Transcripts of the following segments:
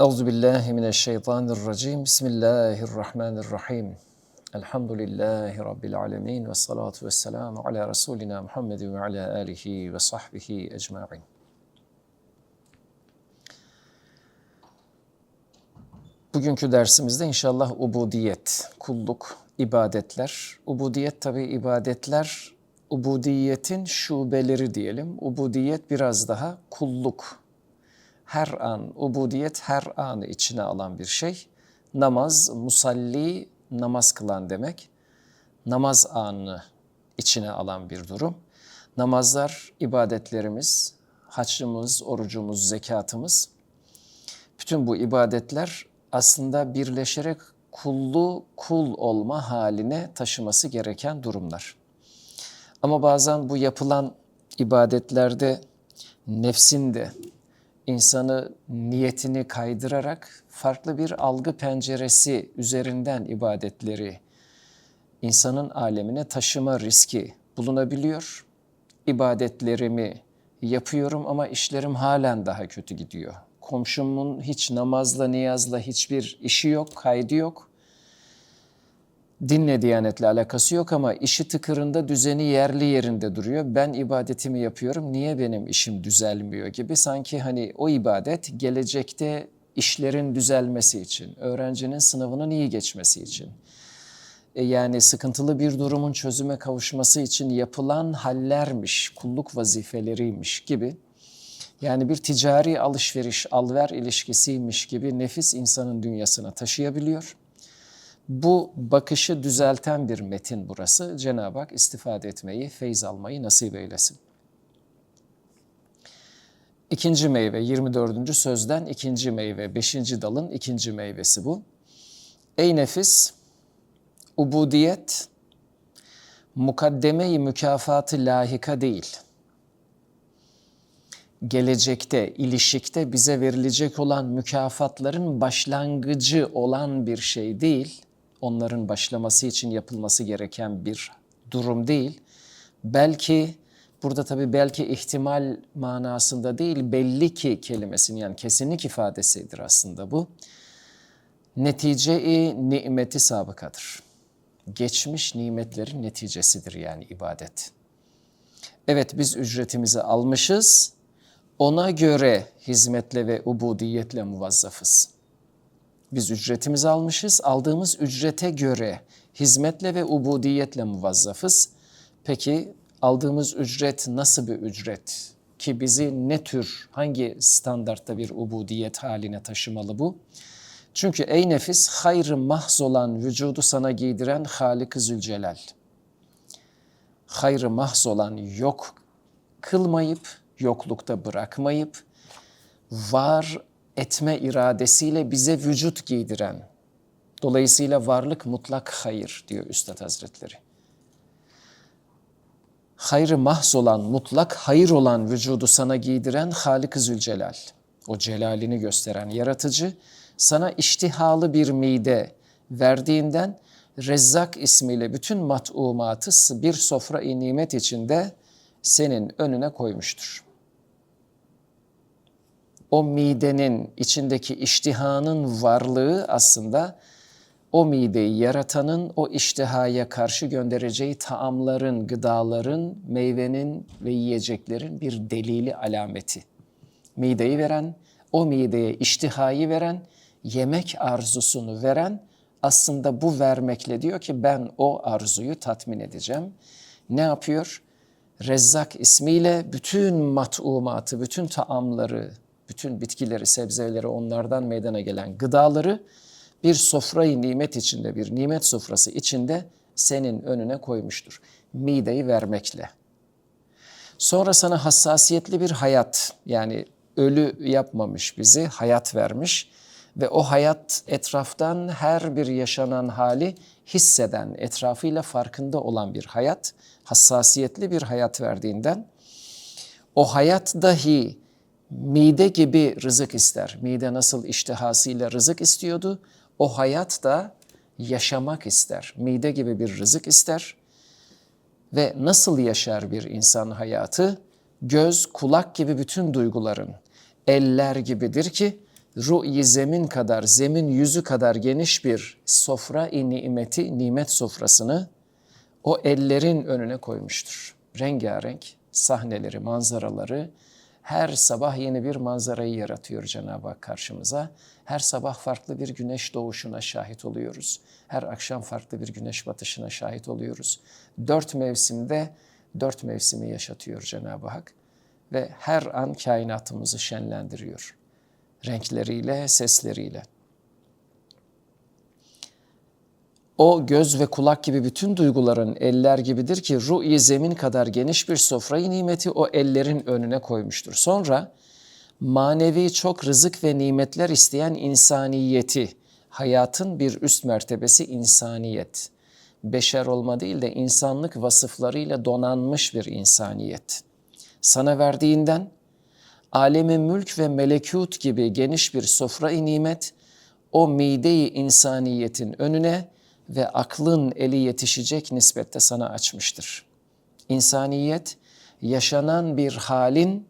Euzu billahi mineşşeytanirracim. Bismillahirrahmanirrahim. Elhamdülillahi rabbil alamin ve salatu vesselamu ala rasulina Muhammed ve ala alihi ve sahbihi ecmaîn. Bugünkü dersimizde inşallah ubudiyet, kulluk, ibadetler. Ubudiyet tabi ibadetler, ubudiyetin şubeleri diyelim. Ubudiyet biraz daha kulluk. Her an, ubudiyet her anı içine alan bir şey. Namaz, musalli, namaz kılan demek. Namaz anını içine alan bir durum. Namazlar, ibadetlerimiz, haçlımız, orucumuz, zekatımız. Bütün bu ibadetler aslında birleşerek kullu kul olma haline taşıması gereken durumlar. Ama bazen bu yapılan ibadetlerde nefsin de insanı niyetini kaydırarak farklı bir algı penceresi üzerinden ibadetleri insanın alemine taşıma riski bulunabiliyor. İbadetlerimi yapıyorum ama işlerim halen daha kötü gidiyor. Komşumun hiç namazla, niyazla hiçbir işi yok, kaydı yok. Dinle, diyanetle alakası yok ama işi tıkırında, düzeni yerli yerinde duruyor. Ben ibadetimi yapıyorum, niye benim işim düzelmiyor gibi. Sanki hani o ibadet gelecekte işlerin düzelmesi için, öğrencinin sınavının iyi geçmesi için, e yani sıkıntılı bir durumun çözüme kavuşması için yapılan hallermiş, kulluk vazifeleriymiş gibi. Yani bir ticari alışveriş, alver ilişkisiymiş gibi nefis insanın dünyasına taşıyabiliyor. Bu bakışı düzelten bir metin burası. Cenab-ı Hak istifade etmeyi, feyz almayı nasip eylesin. İkinci meyve 24. sözden ikinci meyve, beşinci dalın ikinci meyvesi bu. Ey nefis, ubudiyet, mukaddeme-i mükafatı lahika değil. Gelecekte, ilişikte bize verilecek olan mükafatların başlangıcı olan bir şey değil onların başlaması için yapılması gereken bir durum değil. Belki burada tabii belki ihtimal manasında değil belli ki kelimesinin yani kesinlik ifadesidir aslında bu. Netice-i nimeti sabıkadır. Geçmiş nimetlerin neticesidir yani ibadet. Evet biz ücretimizi almışız. Ona göre hizmetle ve ubudiyetle muvazzafız. Biz ücretimizi almışız. Aldığımız ücrete göre hizmetle ve ubudiyetle muvazzafız. Peki aldığımız ücret nasıl bir ücret? Ki bizi ne tür, hangi standartta bir ubudiyet haline taşımalı bu? Çünkü ey nefis hayrı mahz olan vücudu sana giydiren Halik-i Zülcelal. Hayrı mahz olan yok kılmayıp, yoklukta bırakmayıp, var etme iradesiyle bize vücut giydiren. Dolayısıyla varlık mutlak hayır diyor Üstad Hazretleri. Hayrı mahz olan, mutlak hayır olan vücudu sana giydiren Halik-i Zülcelal. O celalini gösteren yaratıcı sana iştihalı bir mide verdiğinden Rezzak ismiyle bütün mat'umatı bir sofra-i nimet içinde senin önüne koymuştur o midenin içindeki iştihanın varlığı aslında o mideyi yaratanın o iştihaya karşı göndereceği taamların, gıdaların, meyvenin ve yiyeceklerin bir delili alameti. Mideyi veren, o mideye iştihayı veren, yemek arzusunu veren aslında bu vermekle diyor ki ben o arzuyu tatmin edeceğim. Ne yapıyor? Rezzak ismiyle bütün mat'umatı, bütün taamları, bütün bitkileri, sebzeleri, onlardan meydana gelen gıdaları bir sofrayı nimet içinde, bir nimet sofrası içinde senin önüne koymuştur. Mideyi vermekle. Sonra sana hassasiyetli bir hayat, yani ölü yapmamış bizi, hayat vermiş ve o hayat etraftan her bir yaşanan hali hisseden, etrafıyla farkında olan bir hayat, hassasiyetli bir hayat verdiğinden o hayat dahi mide gibi rızık ister. Mide nasıl iştihasıyla rızık istiyordu, o hayat da yaşamak ister. Mide gibi bir rızık ister. Ve nasıl yaşar bir insan hayatı? Göz, kulak gibi bütün duyguların eller gibidir ki ru'yi zemin kadar, zemin yüzü kadar geniş bir sofra-i nimeti, nimet sofrasını o ellerin önüne koymuştur. Rengarenk sahneleri, manzaraları, her sabah yeni bir manzarayı yaratıyor Cenab-ı Hak karşımıza. Her sabah farklı bir güneş doğuşuna şahit oluyoruz. Her akşam farklı bir güneş batışına şahit oluyoruz. Dört mevsimde dört mevsimi yaşatıyor Cenab-ı Hak ve her an kainatımızı şenlendiriyor. Renkleriyle, sesleriyle. O göz ve kulak gibi bütün duyguların eller gibidir ki ru'yi zemin kadar geniş bir sofrayı nimeti o ellerin önüne koymuştur. Sonra manevi çok rızık ve nimetler isteyen insaniyeti, hayatın bir üst mertebesi insaniyet. Beşer olma değil de insanlık vasıflarıyla donanmış bir insaniyet. Sana verdiğinden alemi mülk ve melekut gibi geniş bir sofra-i nimet o mide-i insaniyetin önüne ve aklın eli yetişecek nispette sana açmıştır. İnsaniyet yaşanan bir halin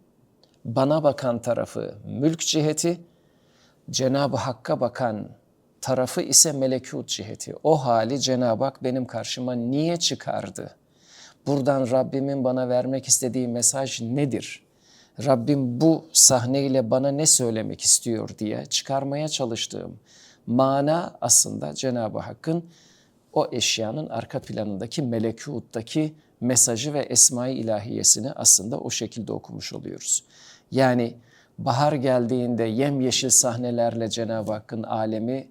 bana bakan tarafı mülk ciheti, Cenab-ı Hakk'a bakan tarafı ise melekut ciheti. O hali Cenab-ı Hak benim karşıma niye çıkardı? Buradan Rabbimin bana vermek istediği mesaj nedir? Rabbim bu sahneyle bana ne söylemek istiyor diye çıkarmaya çalıştığım mana aslında Cenab-ı Hakk'ın o eşyanın arka planındaki melekuttaki mesajı ve esma-i ilahiyesini aslında o şekilde okumuş oluyoruz. Yani bahar geldiğinde yemyeşil sahnelerle Cenab-ı Hakk'ın alemi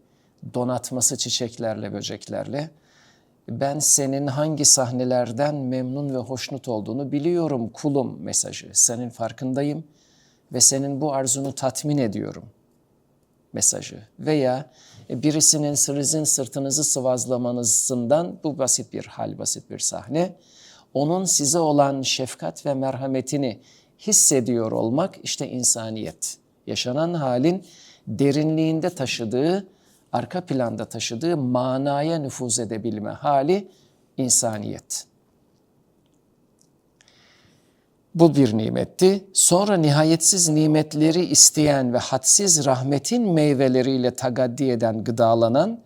donatması çiçeklerle, böceklerle ben senin hangi sahnelerden memnun ve hoşnut olduğunu biliyorum kulum mesajı. Senin farkındayım ve senin bu arzunu tatmin ediyorum mesajı. Veya birisinin sizin sırtınızı sıvazlamanızından bu basit bir hal, basit bir sahne. Onun size olan şefkat ve merhametini hissediyor olmak işte insaniyet. Yaşanan halin derinliğinde taşıdığı, arka planda taşıdığı manaya nüfuz edebilme hali insaniyet. Bu bir nimetti. Sonra nihayetsiz nimetleri isteyen ve hadsiz rahmetin meyveleriyle tagaddi eden, gıdalanan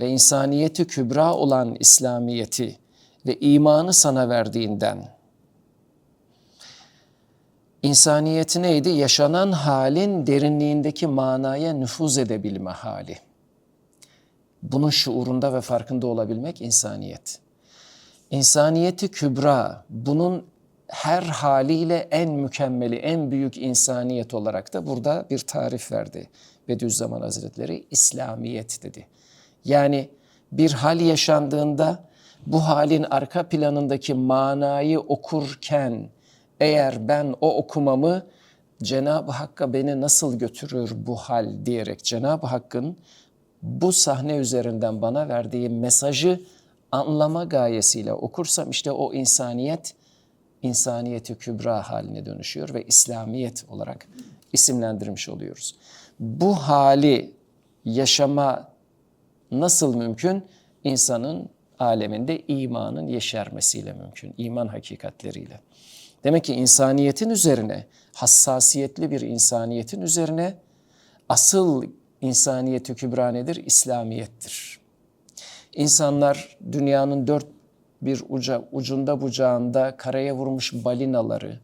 ve insaniyeti kübra olan İslamiyeti ve imanı sana verdiğinden. İnsaniyeti neydi? Yaşanan halin derinliğindeki manaya nüfuz edebilme hali. Bunun şuurunda ve farkında olabilmek insaniyet. İnsaniyeti kübra, bunun her haliyle en mükemmeli, en büyük insaniyet olarak da burada bir tarif verdi. Bediüzzaman Hazretleri İslamiyet dedi. Yani bir hal yaşandığında bu halin arka planındaki manayı okurken eğer ben o okumamı Cenab-ı Hakk'a beni nasıl götürür bu hal diyerek Cenab-ı Hakk'ın bu sahne üzerinden bana verdiği mesajı anlama gayesiyle okursam işte o insaniyet insaniyeti kübra haline dönüşüyor ve İslamiyet olarak isimlendirmiş oluyoruz. Bu hali yaşama nasıl mümkün? İnsanın aleminde imanın yeşermesiyle mümkün, iman hakikatleriyle. Demek ki insaniyetin üzerine, hassasiyetli bir insaniyetin üzerine asıl insaniyeti kübra nedir? İslamiyettir. İnsanlar dünyanın dört bir uca, ucunda bucağında karaya vurmuş balinaları,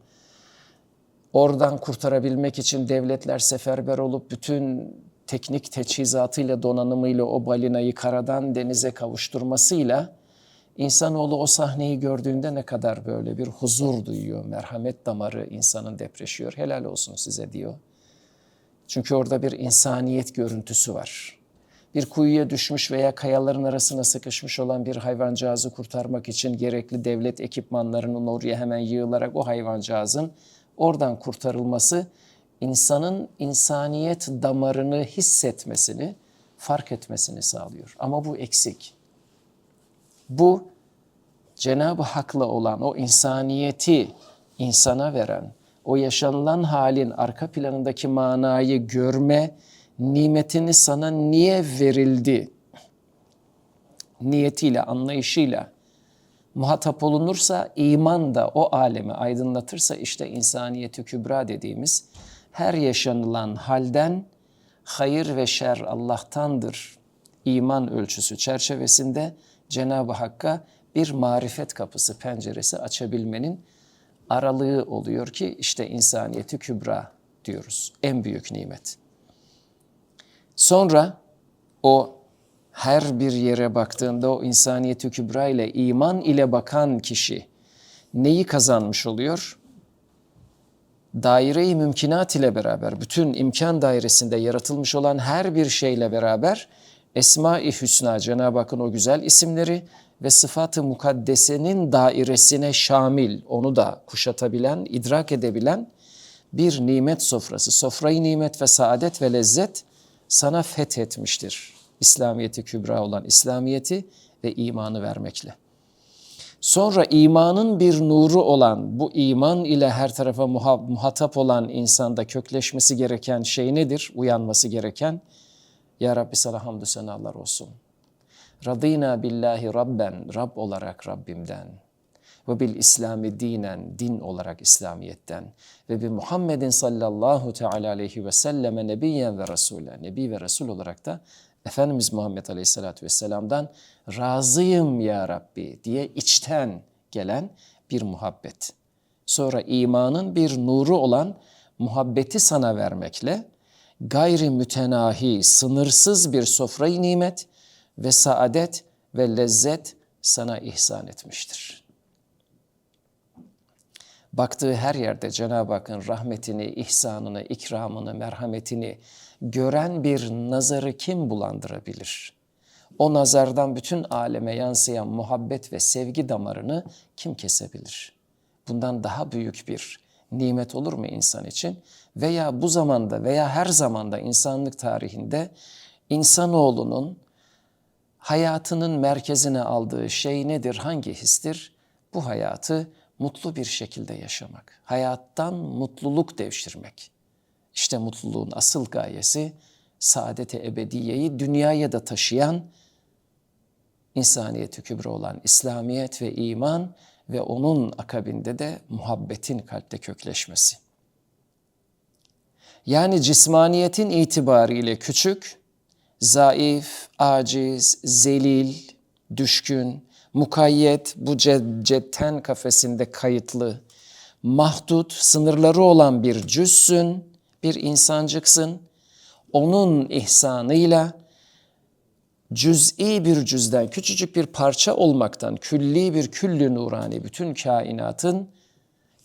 oradan kurtarabilmek için devletler seferber olup bütün teknik teçhizatıyla, donanımıyla o balinayı karadan denize kavuşturmasıyla insanoğlu o sahneyi gördüğünde ne kadar böyle bir huzur duyuyor, merhamet damarı insanın depreşiyor. Helal olsun size diyor. Çünkü orada bir insaniyet görüntüsü var bir kuyuya düşmüş veya kayaların arasına sıkışmış olan bir hayvancağızı kurtarmak için gerekli devlet ekipmanlarının oraya hemen yığılarak o hayvancağızın oradan kurtarılması insanın insaniyet damarını hissetmesini, fark etmesini sağlıyor. Ama bu eksik. Bu Cenab-ı Hak'la olan o insaniyeti insana veren, o yaşanılan halin arka planındaki manayı görme, nimetini sana niye verildi niyetiyle, anlayışıyla muhatap olunursa iman da o alemi aydınlatırsa işte insaniyeti kübra dediğimiz her yaşanılan halden hayır ve şer Allah'tandır iman ölçüsü çerçevesinde Cenab-ı Hakk'a bir marifet kapısı, penceresi açabilmenin aralığı oluyor ki işte insaniyeti kübra diyoruz. En büyük nimet. Sonra o her bir yere baktığında o insaniyeti kübra ile iman ile bakan kişi neyi kazanmış oluyor? Daire-i mümkinat ile beraber, bütün imkan dairesinde yaratılmış olan her bir şeyle beraber Esma-i Hüsna, Cenab-ı Hakk'ın o güzel isimleri ve sıfat-ı mukaddesenin dairesine şamil, onu da kuşatabilen, idrak edebilen bir nimet sofrası, sofrayı nimet ve saadet ve lezzet sana fethetmiştir. İslamiyeti kübra olan İslamiyeti ve imanı vermekle. Sonra imanın bir nuru olan, bu iman ile her tarafa muhatap olan insanda kökleşmesi gereken şey nedir? Uyanması gereken. Ya Rabbi sana hamdü senalar olsun. Radina billahi rabben, Rab olarak Rabbimden. Ve bil İslami dinen, din olarak İslamiyet'ten. Ve bi Muhammedin sallallahu teala aleyhi ve selleme nebiyyen ve rasule, nebi ve resul olarak da Efendimiz Muhammed Aleyhisselatü Vesselam'dan razıyım ya Rabbi diye içten gelen bir muhabbet. Sonra imanın bir nuru olan muhabbeti sana vermekle gayri mütenahi, sınırsız bir sofrayı nimet ve saadet ve lezzet sana ihsan etmiştir. Baktığı her yerde Cenab-ı Hakk'ın rahmetini, ihsanını, ikramını, merhametini gören bir nazarı kim bulandırabilir? O nazardan bütün aleme yansıyan muhabbet ve sevgi damarını kim kesebilir? Bundan daha büyük bir nimet olur mu insan için? Veya bu zamanda veya her zamanda insanlık tarihinde insanoğlunun hayatının merkezine aldığı şey nedir, hangi histir? Bu hayatı mutlu bir şekilde yaşamak, hayattan mutluluk devşirmek. İşte mutluluğun asıl gayesi saadeti ebediyeyi dünyaya da taşıyan insaniyeti kübra olan İslamiyet ve iman ve onun akabinde de muhabbetin kalpte kökleşmesi. Yani cismaniyetin itibariyle küçük, zayıf, aciz, zelil, düşkün, mukayyet, bu cetten kafesinde kayıtlı, mahdut, sınırları olan bir cüssün, bir insancıksın. Onun ihsanıyla cüz'i bir cüzden, küçücük bir parça olmaktan, külli bir küllü nurani, bütün kainatın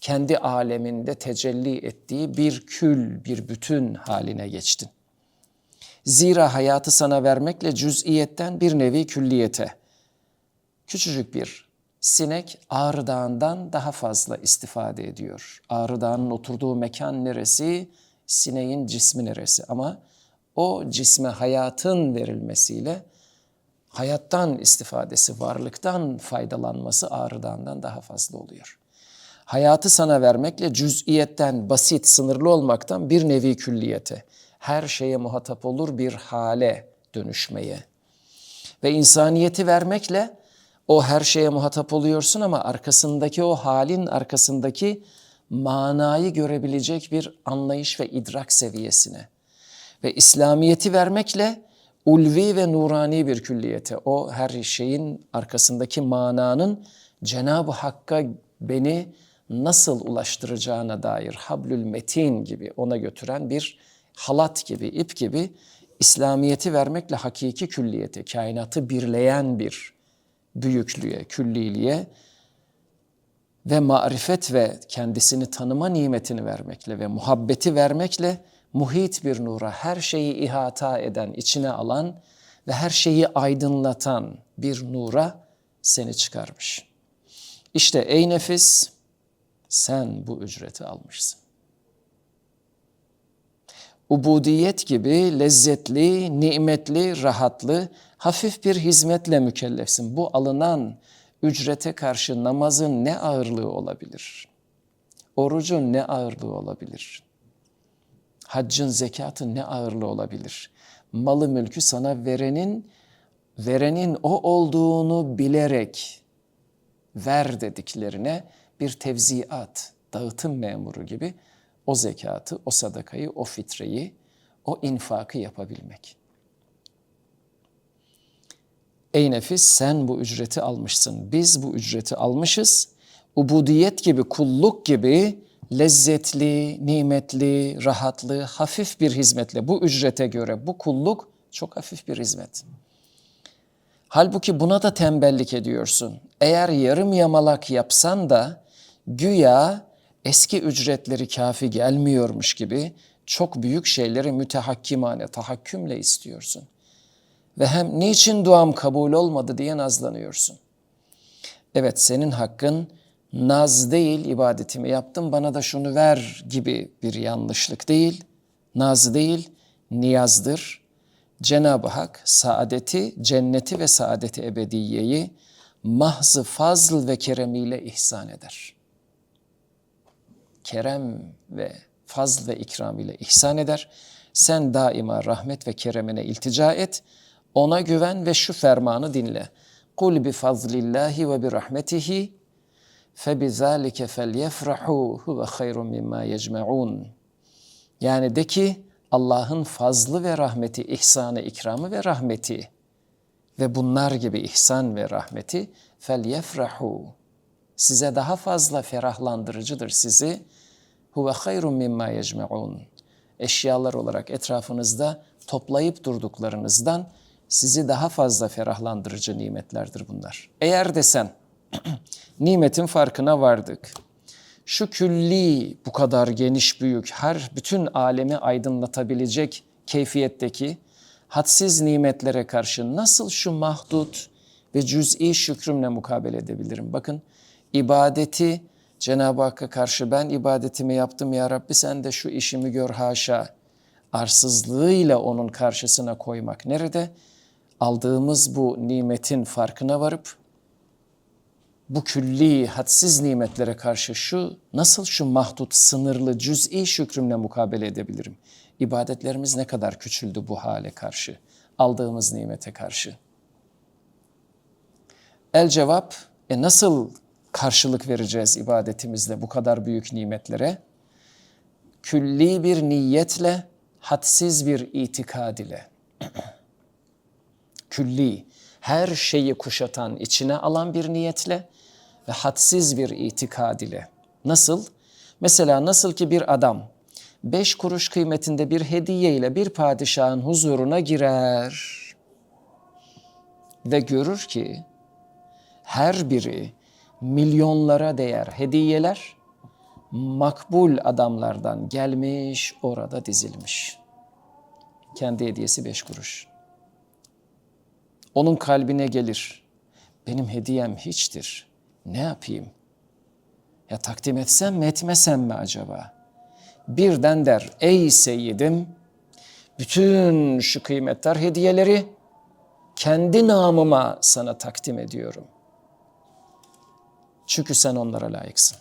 kendi aleminde tecelli ettiği bir kül, bir bütün haline geçtin. Zira hayatı sana vermekle cüz'iyetten bir nevi külliyete, küçücük bir sinek Ağrı Dağı'ndan daha fazla istifade ediyor. Ağrı Dağı'nın oturduğu mekan neresi? Sineğin cismi neresi? Ama o cisme hayatın verilmesiyle hayattan istifadesi, varlıktan faydalanması Ağrı Dağı'ndan daha fazla oluyor. Hayatı sana vermekle cüz'iyetten, basit, sınırlı olmaktan bir nevi külliyete, her şeye muhatap olur bir hale dönüşmeye ve insaniyeti vermekle o her şeye muhatap oluyorsun ama arkasındaki o halin arkasındaki manayı görebilecek bir anlayış ve idrak seviyesine. Ve İslamiyeti vermekle ulvi ve nurani bir külliyete, o her şeyin arkasındaki mananın Cenab-ı Hakk'a beni nasıl ulaştıracağına dair hablül metin gibi ona götüren bir halat gibi, ip gibi İslamiyeti vermekle hakiki külliyete, kainatı birleyen bir büyüklüğe, külliliğe ve marifet ve kendisini tanıma nimetini vermekle ve muhabbeti vermekle muhit bir nura, her şeyi ihata eden, içine alan ve her şeyi aydınlatan bir nura seni çıkarmış. İşte ey nefis sen bu ücreti almışsın. Ubudiyet gibi lezzetli, nimetli, rahatlı, hafif bir hizmetle mükellefsin. Bu alınan ücrete karşı namazın ne ağırlığı olabilir? Orucun ne ağırlığı olabilir? Haccın, zekatın ne ağırlığı olabilir? Malı mülkü sana verenin verenin o olduğunu bilerek ver dediklerine bir tevziat, dağıtım memuru gibi o zekatı, o sadakayı, o fitreyi, o infakı yapabilmek. Ey nefis sen bu ücreti almışsın. Biz bu ücreti almışız. Ubudiyet gibi, kulluk gibi lezzetli, nimetli, rahatlı, hafif bir hizmetle bu ücrete göre bu kulluk çok hafif bir hizmet. Halbuki buna da tembellik ediyorsun. Eğer yarım yamalak yapsan da güya eski ücretleri kafi gelmiyormuş gibi çok büyük şeyleri mütehakkimane, tahakkümle istiyorsun. Ve hem niçin duam kabul olmadı diye nazlanıyorsun. Evet senin hakkın naz değil ibadetimi yaptım bana da şunu ver gibi bir yanlışlık değil. Naz değil niyazdır. Cenab-ı Hak saadeti, cenneti ve saadeti ebediyeyi mahzı fazl ve keremiyle ihsan eder. Kerem ve fazl ve ikram ile ihsan eder. Sen daima rahmet ve keremine iltica et. Ona güven ve şu fermanı dinle. Kul bi fazlillahi ve bi rahmetihi fe bi zalike felyefrahu huve hayrun mimma yecmeun. Yani de ki Allah'ın fazlı ve rahmeti, ihsanı, ikramı ve rahmeti ve bunlar gibi ihsan ve rahmeti felyefrahu size daha fazla ferahlandırıcıdır sizi huve hayrun mimma yecmeun eşyalar olarak etrafınızda toplayıp durduklarınızdan sizi daha fazla ferahlandırıcı nimetlerdir bunlar. Eğer desen nimetin farkına vardık. Şu külli bu kadar geniş büyük her bütün alemi aydınlatabilecek keyfiyetteki hadsiz nimetlere karşı nasıl şu mahdut ve cüz'i şükrümle mukabele edebilirim? Bakın ibadeti Cenab-ı Hakk'a karşı ben ibadetimi yaptım ya Rabbi sen de şu işimi gör haşa. Arsızlığıyla onun karşısına koymak nerede? Aldığımız bu nimetin farkına varıp bu külli, hadsiz nimetlere karşı şu nasıl şu mahdut, sınırlı, cüz'i şükrümle mukabele edebilirim? İbadetlerimiz ne kadar küçüldü bu hale karşı, aldığımız nimete karşı? El cevap, e nasıl karşılık vereceğiz ibadetimizle bu kadar büyük nimetlere? Külli bir niyetle, hadsiz bir itikad ile. Külli, her şeyi kuşatan, içine alan bir niyetle ve hadsiz bir itikad ile. Nasıl? Mesela nasıl ki bir adam beş kuruş kıymetinde bir hediye ile bir padişahın huzuruna girer ve görür ki her biri milyonlara değer hediyeler makbul adamlardan gelmiş orada dizilmiş. Kendi hediyesi beş kuruş. Onun kalbine gelir. Benim hediyem hiçtir. Ne yapayım? Ya takdim etsem mi etmesem mi acaba? Birden der ey seyyidim bütün şu kıymetler hediyeleri kendi namıma sana takdim ediyorum. Çünkü sen onlara layıksın.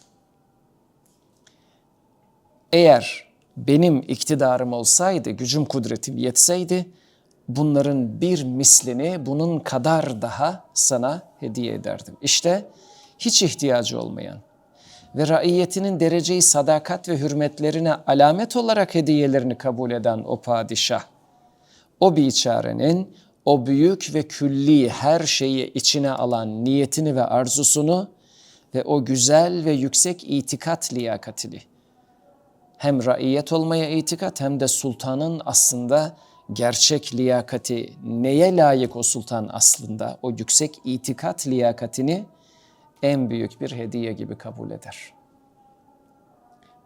Eğer benim iktidarım olsaydı, gücüm kudretim yetseydi bunların bir mislini bunun kadar daha sana hediye ederdim. İşte hiç ihtiyacı olmayan ve raiyetinin dereceyi sadakat ve hürmetlerine alamet olarak hediyelerini kabul eden o padişah, o biçarenin o büyük ve külli her şeyi içine alan niyetini ve arzusunu ve o güzel ve yüksek itikat liyakatini, hem raiyet olmaya itikat hem de sultanın aslında gerçek liyakati neye layık o sultan aslında o yüksek itikat liyakatini en büyük bir hediye gibi kabul eder.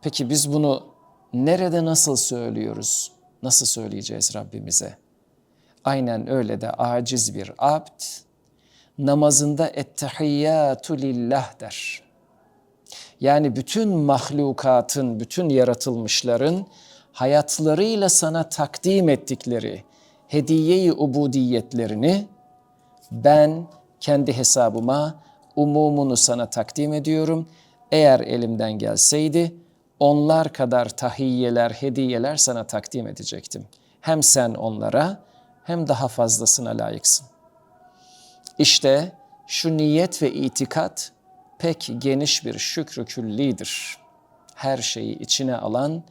Peki biz bunu nerede nasıl söylüyoruz? Nasıl söyleyeceğiz Rabbimize? Aynen öyle de aciz bir abd namazında ettehiyyatu lillah der. Yani bütün mahlukatın, bütün yaratılmışların hayatlarıyla sana takdim ettikleri hediyeyi ubudiyetlerini ben kendi hesabıma umumunu sana takdim ediyorum. Eğer elimden gelseydi onlar kadar tahiyyeler, hediyeler sana takdim edecektim. Hem sen onlara hem daha fazlasına layıksın. İşte şu niyet ve itikat pek geniş bir şükrü küllidir. Her şeyi içine alan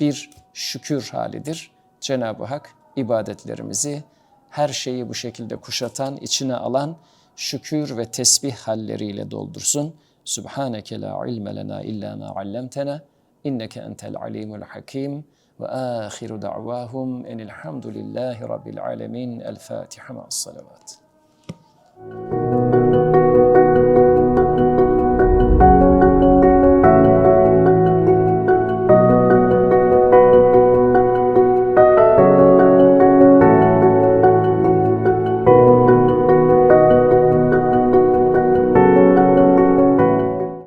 bir şükür halidir. Cenab-ı Hak ibadetlerimizi her şeyi bu şekilde kuşatan, içine alan şükür ve tesbih halleriyle doldursun. Subhaneke la ilme lena illa ma allamtena inneke entel alimul hakim ve ahiru da'vahum enilhamdülillahi rabbil alemin. El Fatiha ma'as salavat.